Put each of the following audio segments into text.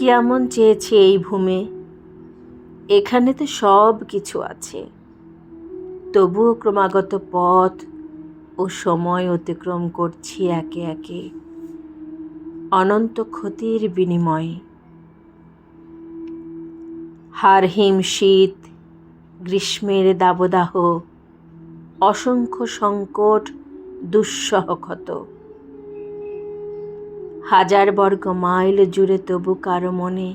কি এমন চেয়েছে এই ভূমে? এখানে তো সব কিছু আছে। তবুও ক্রমাগত পথ ও সময় অতিক্রম করছি একে একে। অনন্ত ক্ষতির বিনিময়ে। হারহিম শীত, গ্রীষ্মের দাবদাহ, অসংখ্য সংকট, দুঃসহ ক্ষত। হাজার বর্গ মাইল জুড়ে তবু কারও মনে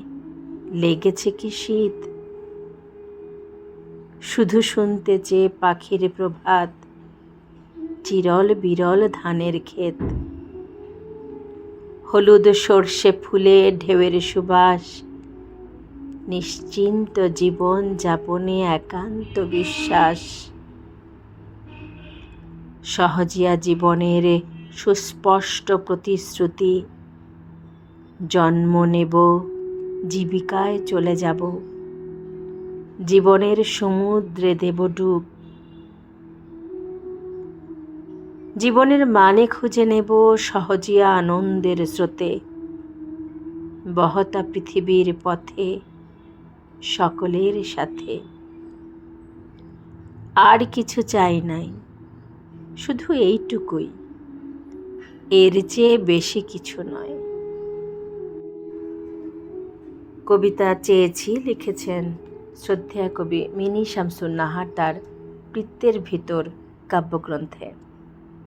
লেগেছে কি শীত? শুধু শুনতে চেয়ে পাখির প্রভাত, চিরল বিরল ধানের ক্ষেত। হলুদ সর্ষে ফুলে ঢেউয়ের সুবাস, নিশ্চিন্ত জীবন যাপনে একান্ত বিশ্বাস। সহজিয়া জীবনের সুস্পষ্ট প্রতিশ্রুতি জন্ম নেব, জীবিকায় চলে যাব। জীবনের সমুদ্রে দেব ডুব। জীবনের মানে খুঁজে নেব সহজিয়া আনন্দের স্রোতে। বহতা পৃথিবীর পথে, সকলের সাথে। আর কিছু চাই নাই, শুধু এইটুকুই। এর চেয়ে বেশি কিছু নয়। কবিতা চেয়েছি লিখেছেন শ্রদ্ধেয়া কবি মিনি শামসুন নাহার তার বৃত্তের ভিতর কাব্যগ্রন্থে।